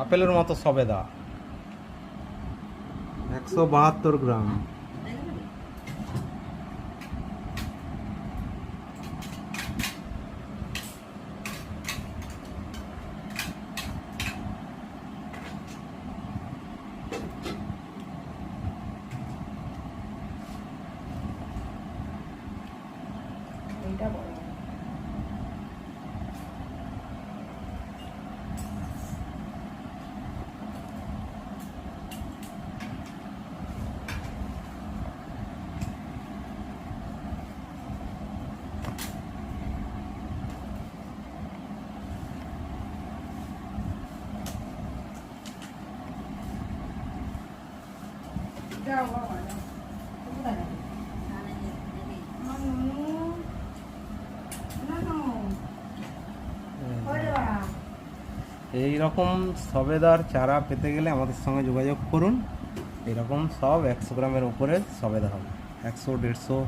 আপেলের মতো সবেদা। একশো বাহাত্তর গ্রাম। এইটা বড়। এই রকম সবেদার চারা পেতে গেলে আমাদের সঙ্গে যোগাযোগ করুন। এরকম সব একশো গ্রামের উপরে সবেদা হবে। একশো, দেড়শো